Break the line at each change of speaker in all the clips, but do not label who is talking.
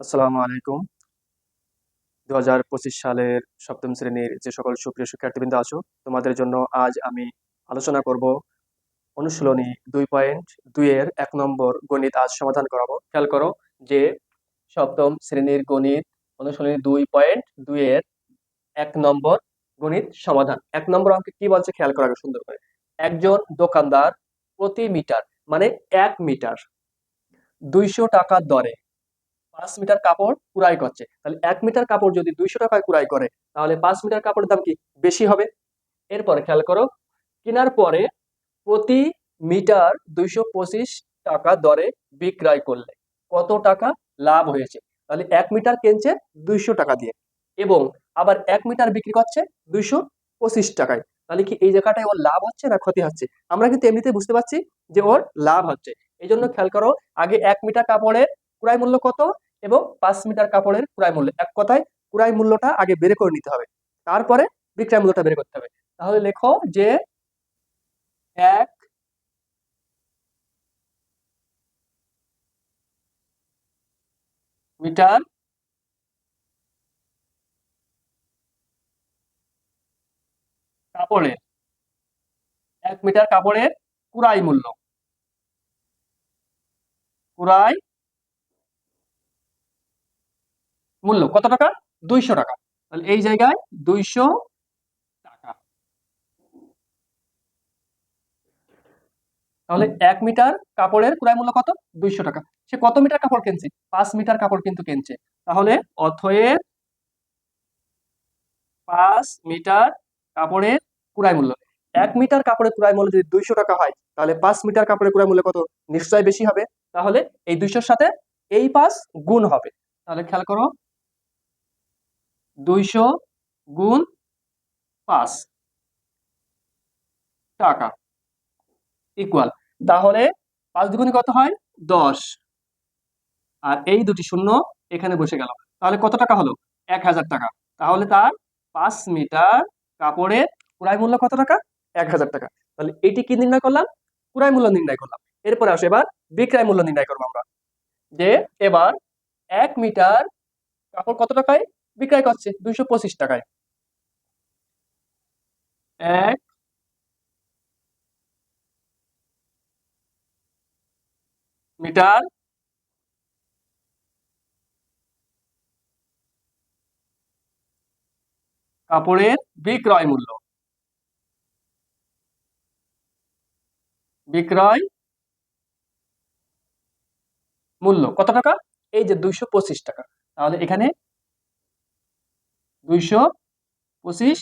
আসসালামু আলাইকুম। দু হাজার পঁচিশ সালের সপ্তম শ্রেণির যে সকল সুপ্রিয় শিক্ষার্থীবৃন্দ আছো, তোমাদের জন্য আজ আমি আলোচনা করব অনুশীলনী দুই পয়েন্ট দুইয়ের এক নম্বর গণিত আজ সমাধান করাবো। খেয়াল করো যে সপ্তম শ্রেণির গণিত অনুশীলনী দুই পয়েন্ট দুইয়ের এক নম্বর গণিত সমাধান। এক নম্বর অঙ্কে কি বলছে খেয়াল করা সুন্দর করে। একজন দোকানদার প্রতি মিটার মানে এক মিটার, দুইশো টাকার দরে পাঁচ মিটার কাপড় কুড়াই করছে। তাহলে এক মিটার কাপড় যদি দুইশো টাকায় কুড়াই করে, তাহলে পাঁচ মিটার কাপড়ের দাম কি বেশি হবে? এরপরে খেয়াল করো, কেনার পরে প্রতি মিটার দুইশো পঁচিশ টাকা দরে বিক্রয় করলে কত টাকা লাভ হয়েছে? তাহলে এক মিটার কিনছে দুইশো টাকা দিয়ে এবং আবার এক মিটার বিক্রি করছে দুইশো পঁচিশ টাকায়। তাহলে কি এই জায়গাটায় ওর লাভ হচ্ছে না ক্ষতি হচ্ছে? আমরা কিন্তু এমনিতে বুঝতে পারছি যে ওর লাভ হচ্ছে। এই জন্য খেয়াল করো, আগে এক মিটার কাপড়ের ক্রয় মূল্য কত? এবং পাঁচ মিটার কাপড়ের ক্রয় মূল্য। এক কথায় ক্রয় মূল্যটা আগে বের করে নিতে হবে। তারপরে বিক্রয় মূল্যটা বের করতে হবে। তাহলে লেখো যে এক মিটার কাপড়ের, এক মিটার কাপড়ের কুড়াই মূল্য। কুড়াই মূল্য কত টাকা? দুইশো টাকা। তাহলে এই জায়গায় দুইশো টাকা। তাহলে এক মিটার কাপড়ের ক্রয় মূল্য কত? দুইশো টাকা। সে কত মিটার কাপড় কিনছে? পাঁচ মিটার কাপড় কিন্তু কিনছে। তাহলে অথয়ের পাঁচ মিটার কাপড়ের ক্রয় মূল্য। এক মিটার কাপড়ের ক্রয় মূল্য যদি দুইশো টাকা হয়, তাহলে পাঁচ মিটার কাপড়ের ক্রয় মূল্য কত? নিশ্চয় বেশি হবে। তাহলে এই দুইশোর সাথে এই পাঁচ গুণ হবে। তাহলে খেয়াল করো দুইশো গুণ পাঁচ টাকা ইকুয়াল তাহলে পাঁচ দুগুণে কত হয়? দশ। আর এই দুটি শূন্য এখানে বসে গেল। তাহলে কত টাকা হলো? এক হাজার টাকা। তাহলে তার পাঁচ মিটার কাপড়ের ক্রয় মূল্য কত টাকা? এক হাজার টাকা। তাহলে এটি কি নির্ণয় করলাম? ক্রয় মূল্য নির্ণয় করলাম। এরপরে আসে এবার বিক্রয় মূল্য নির্ণয় করব আমরা। যে এবার এক মিটার কাপড় কত টাকায়? বিক্রয় করছে দুইশো পঁচিশ টাকায়। এক। মিটার। কাপড়ের বিক্রয় মূল্য। বিক্রয় মূল্য কত টাকা? এই যে দুইশো পঁচিশ টাকা। তাহলে এখানে দুইশো পঁচিশ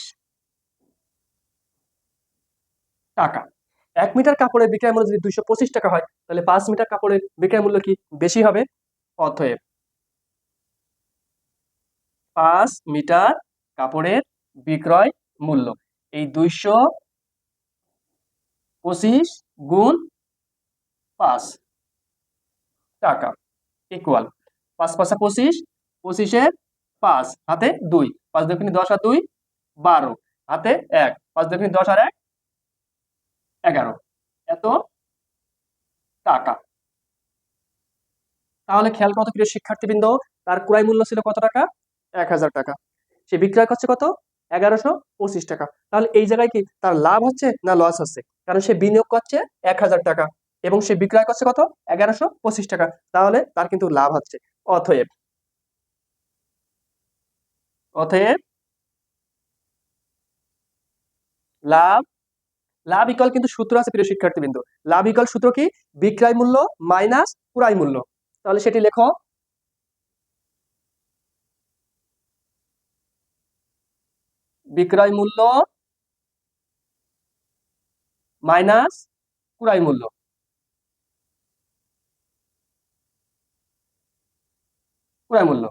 টাকা। এক মিটার কাপড়ের বিক্রয় মূল্য যদি দুইশো পঁচিশ টাকা হয়, তাহলে পাঁচ মিটার কাপড়ের বিক্রয় মূল্য কি বেশি হবে? অতএব পাঁচ মিটার কাপড়ের বিক্রয় মূল্য। এই দুইশো পঁচিশ গুণ পাঁচ টাকা ইকুয়াল পাঁচ পাঁচা পঁচিশ, পঁচিশের পাঁচ হাতে দুই, পাঁচ দক্ষিণে দশ আর দুই, বারো হাতে এক, পাঁচ দক্ষিণে দশ আর এক, এগারো। এত টাকা। তাহলে খেয়াল কত প্রিয় শিক্ষার্থীবৃন্দ, তার ক্রয় মূল্য ছিল কত টাকা? এক হাজার টাকা। সে বিক্রয় করছে কত? এগারোশো পঁচিশ টাকা। তাহলে এই জায়গায় কি তার লাভ হচ্ছে না লস হচ্ছে? কারণ সে বিনিয়োগ করছে এক হাজার টাকা এবং সে বিক্রয় করছে কত? এগারোশো পঁচিশ টাকা। তাহলে তার কিন্তু লাভ হচ্ছে। অথয়েব অতএব, লাভ লাভ ইকল কিন্তু সূত্র আছে প্রিয় শিক্ষার্থীবৃন্দ। লাভ ইকল সূত্র কি? বিক্রয় মূল্য মাইনাস ক্রয় মূল্য। তাহলে সেটি লেখো। বিক্রয় মূল্য মাইনাস ক্রয় মূল্য। ক্রয় মূল্য।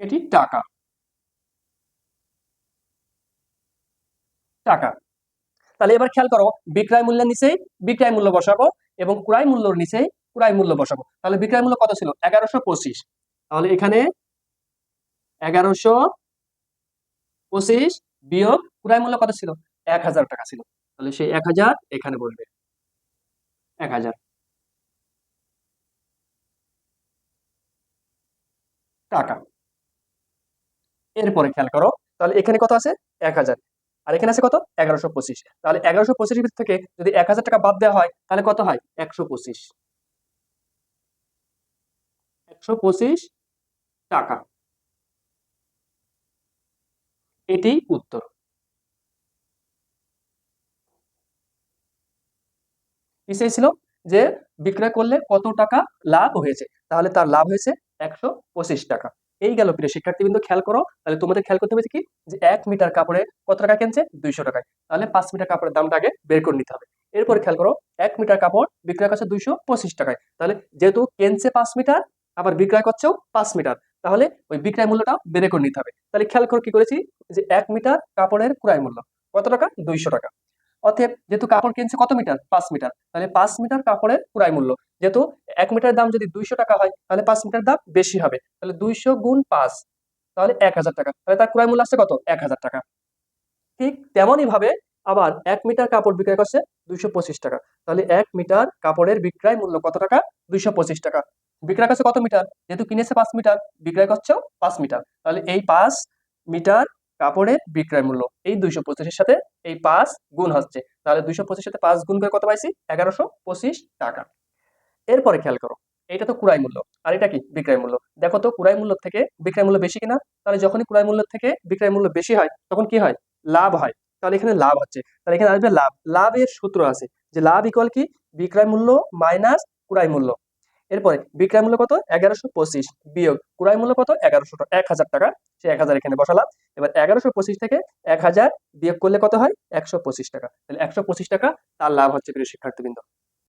এটি টাকা। টাকা। তাহলে এবার খেয়াল করো, বিক্রয় মূল্যের নিচেই বিক্রয় মূল্য বসাবো এবং ক্রয় মূল্যর নিচেই ক্রয় মূল্য বসাবো। তাহলে বিক্রয় মূল্য কত ছিল? এগারোশো পঁচিশ। তাহলে এখানে এগারোশো পঁচিশ বিয়োগ ক্রয় মূল্য কত ছিল? এক হাজার টাকা ছিল। তাহলে সেই এক হাজার এখানে বলবে এক হাজার। টাকা। এরপরে খেয়াল করো, তাহলে এখানে কত আছে? এক হাজার। আর এখানে আছে কত? এগারোশো পঁচিশ। তাহলে এগারোশো পঁচিশ থেকে যদি এক হাজার টাকা বাদ দেওয়া হয়, তাহলে কত হয়? একশো পঁচিশ। একশো পঁচিশ টাকা। এটি উত্তর। পিছিয়ে ছিল যে বিক্রয় করলে কত টাকা লাভ হয়েছে? তাহলে তার লাভ হয়েছে একশো পঁচিশ টাকা। এই গেল প্রিয় শিক্ষার্থীবৃন্দ, খেয়াল করো, তাহলে তোমাদের খেয়াল করতে হবে কি? যে এক মিটার কাপড়ে কত টাকা কিনছে? দুইশো টাকায়। তাহলে পাঁচ মিটার কাপড়ের দামটা আগে বের করে নিতে হবে। এরপর খেয়াল করো, এক মিটার কাপড় বিক্রয় করছে দুইশো পঁচিশ টাকায়। তাহলে যেহেতু কেনছে পাঁচ মিটার, আবার বিক্রয় করছেও পাঁচ মিটার, তাহলে ওই বিক্রয় মূল্যটা বের করে নিতে হবে। তাহলে খেয়াল করো কি করেছি? যে এক মিটার কাপড়ের ক্রয় মূল্য, কত টাকা? দুইশো টাকা। অতএব যেহেতু কাপড় কিনছে কত মিটার? পাঁচ মিটার। তাহলে পাঁচ মিটার কাপড়ের ক্রয় মূল্য। যেহেতু এক মিটার দাম যদি দুইশো টাকা হয়, তাহলে পাঁচ মিটার দাম বেশি হবে। তাহলে দুইশো গুণ পাঁচ, তাহলে এক হাজার টাকা। তাহলে তার ক্রয় মূল্য আসছে কত? এক হাজার টাকা। ঠিক তেমনই ভাবে আবার এক মিটার কাপড় বিক্রয় করছে দুইশো পঁচিশ টাকা। তাহলে এক মিটার কাপড়ের বিক্রয় মূল্য কত টাকা? দুইশো পঁচিশ টাকা। বিক্রয় করছে কত মিটার? যেহেতু কিনেছে পাঁচ মিটার, বিক্রয় করছেও পাঁচ মিটার। তাহলে এই পাঁচ মিটার কাপড়ের বিক্রয় মূল্য। এই দুইশো পঁচিশের সাথে এই পাঁচ গুণ হচ্ছে। তাহলে দুইশো পঁচিশের সাথে পাঁচ গুণ করে কত পাইছি? এগারোশো পঁচিশ টাকা। এরপরে খেয়াল করো এটা তো ক্রয় মূল্য। আর এটা কি? বিক্রয় মূল্য। দেখো তো ক্রয় মূল্য থেকে বিক্রয় মূল্য বেশি কিনা? তাহলে যখনই ক্রয় মূল্য থেকে বিক্রয় মূল্য বেশি হয়, তখন কি হয়? লাভ হয়। তাহলে এখানে লাভ হচ্ছে। তাহলে এখানে আসবে লাভ। লাভের সূত্র আছে যে লাভ ইকুয়াল কি? বিক্রয় মূল্য মাইনাস ক্রয় মূল্য। এরপরে বিক্রয় মূল্য কত? এগারোশো পঁচিশ। বিয়োগ ক্রয় মূল্য কত? এগারোশো এক হাজার টাকা। সে এক হাজার এখানে বসালাম। এবার এগারোশো পঁচিশ থেকে এক হাজার বিয়োগ করলে কত হয়? একশো পঁচিশ টাকা। তাহলে একশো পঁচিশ টাকা, তার লাভ হচ্ছে প্রিয় শিক্ষার্থীবৃন্দ।